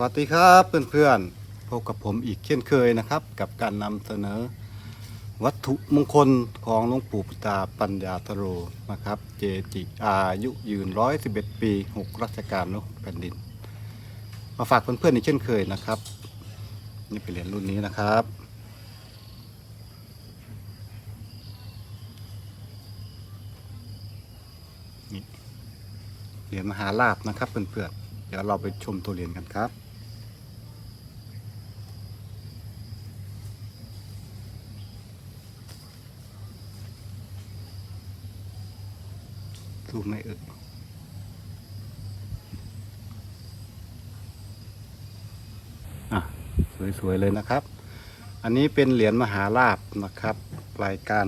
วัสดีครับเพื่อนๆพบกับผมอีกเช่นเคยนะครับ กับการนำเสนอ วัตถุมงคลของหลวงปู่ปตาปัญญาตโรนะครับ เจจิอายุยืนร้อยสิบเอ็ดปีหกรัชกาลนกแผ่นดิน มาฝากเพื่อนๆอีกเช่นเคยนะครับ นี่เป็นเหรียญรุ่นนี้นะครับ เหรียญมหาลาบนะครับเพื่อนๆ ดี๋ยวเราไปชมตัวเหรียญกันครับซูไม่เอ่ยอะ สวย ๆ เลยนะครับ อันนี้เป็นเหรียญมหาลาบนะครับ รายการ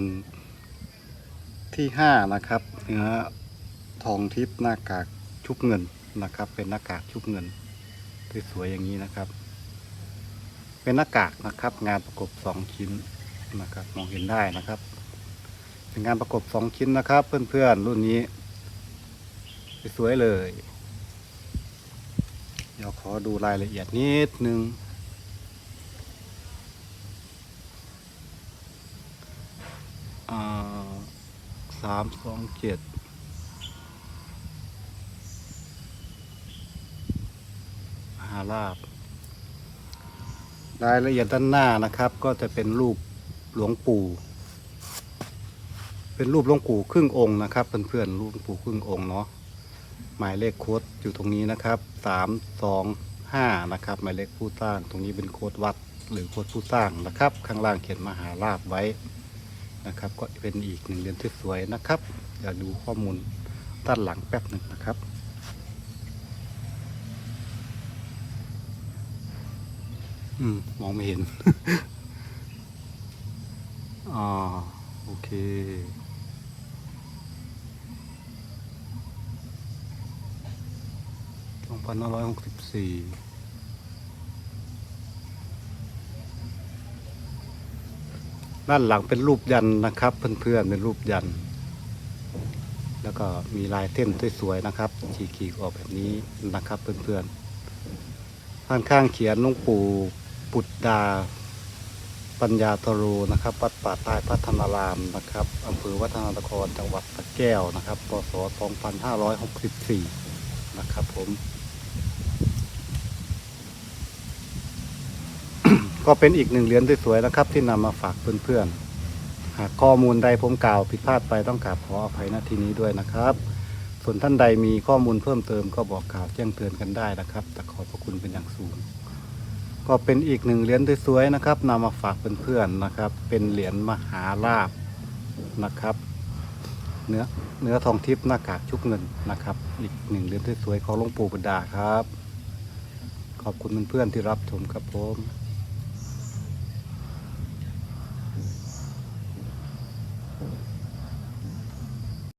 ที่ห้านะครับ เนื้อทองทิพย์หน้ากากชุบเงิน นะครับ เป็นหน้ากากชุบเงินสวยๆอย่างนี้นะครับ เป็นหน้ากากนะครับ งานประกบสองชิ้นนะครับ มองเห็นได้นะครับ เป็นงานประกบสองชิ้นนะครับ เพื่อนๆรุ่นนี้สวยเลย เดี๋ยวขอดูรายละเอียดนิดนึงอ่าสามสองเจ็ดาลาบรายละเอียดด้านหน้านะครับ ก็จะเป็นรูปหลวงปู่ เป็นรูปหลวงปู่ครึ่งองค์นะครับเพื่อนๆรูปหลวงปู่ครึ่งองค์เนาะหมายเลขโค้ดอยู่ตรงนี้นะครับสามสองห้านะครับ หมายเลขผู้สร้าง ตรงนี้เป็นโค้ดวัด หรือโค้ดผู้สร้างนะครับ ข้างล่างเขียนมหาลาบไว้นะครับ ก็เป็นอีกหนึ่งเรียญที่สวยนะครับเดี๋ยวดูข้อมูลด้านหลังแป๊บหนึ่งนะครับ อืม มองไม่เห็น อ่า โอเค สองพันห้าร้อยหกสิบสี่ด้านหลังเป็นรูปยันนะครับ เพื่อนๆเป็นรูปยัน แล้วก็มีลายเส้นสวยๆนะครับขีขีออกแบบนี้นะครับ เพื่อนๆข้างข้างเขียนหลุงปู่ ปุตดา ปัญญาตโรนะครับวัดป่าใต้พัฒนารามนะครับอำเภอวัฒนานครจังหวัดสระแก้วนะครับพศ2564 นะครับผม ก็เป็นอีกหนึ่งเหรียญสวยๆนะครับ ที่นำมาฝากเพื่อนๆหากข้อมูลใดผมกล่าวผิดพลาดไปต้องกราบขออภัยณที่นี้ด้วยนะครับ ส่วนท่านใดมีข้อมูลเพิ่มเติมก็บอกกล่าวแจ้งเตือนกันได้นะครับ แต่ขอพระคุณเป็นอย่างสูง ก็เป็นอีกหนึ่งเหรียญสวยๆนะครับนำมาฝากเพื่อนๆนะครับ เป็นเหรียญมหาลาบนะครับเนื้อเนื้อทองทิพย์หน้ากากชุบเงินนะครับ อีกหนึ่งเหรียญสวยๆของหลวงปู่บุดาครับ ขอบคุณเพื่อนๆที่รับชมครับผม